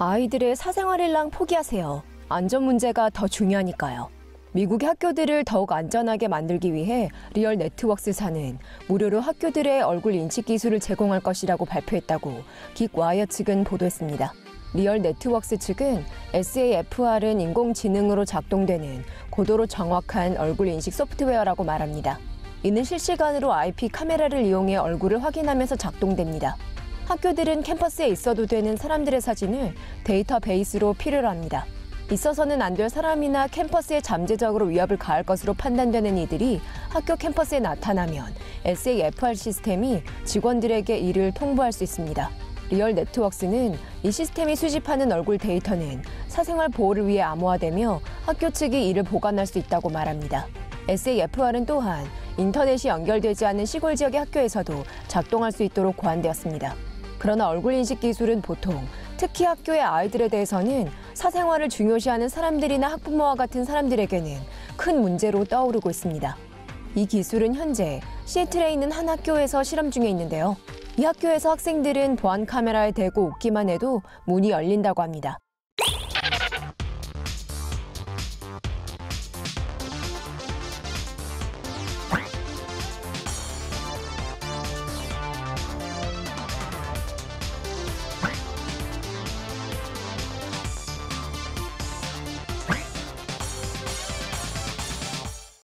아이들의 사생활 일랑 포기하세요. 안전 문제가 더 중요하니까요. 미국의 학교들을 더욱 안전하게 만들기 위해 리얼 네트워크사는 무료로 학교들의 얼굴 인식 기술을 제공할 것이라고 발표했다고 긱와이어 측은 보도했습니다. 리얼 네트워크스 측은 SAFR은 인공지능으로 작동되는 고도로 정확한 얼굴 인식 소프트웨어라고 말합니다. 이는 실시간으로 IP 카메라를 이용해 얼굴을 확인하면서 작동됩니다. 학교들은 캠퍼스에 있어도 되는 사람들의 사진을 데이터베이스로 필요로 합니다. 있어서는 안 될 사람이나 캠퍼스에 잠재적으로 위협을 가할 것으로 판단되는 이들이 학교 캠퍼스에 나타나면 SAFR 시스템이 직원들에게 이를 통보할 수 있습니다. 리얼 네트워크스는 이 시스템이 수집하는 얼굴 데이터는 사생활 보호를 위해 암호화되며 학교 측이 이를 보관할 수 있다고 말합니다. SAFR은 또한 인터넷이 연결되지 않은 시골 지역의 학교에서도 작동할 수 있도록 고안되었습니다. 그러나 얼굴 인식 기술은 보통 특히 학교의 아이들에 대해서는 사생활을 중요시하는 사람들이나 학부모와 같은 사람들에게는 큰 문제로 떠오르고 있습니다. 이 기술은 현재 시애틀에 있는 한 학교에서 실험 중에 있는데요. 이 학교에서 학생들은 보안 카메라에 대고 웃기만 해도 문이 열린다고 합니다.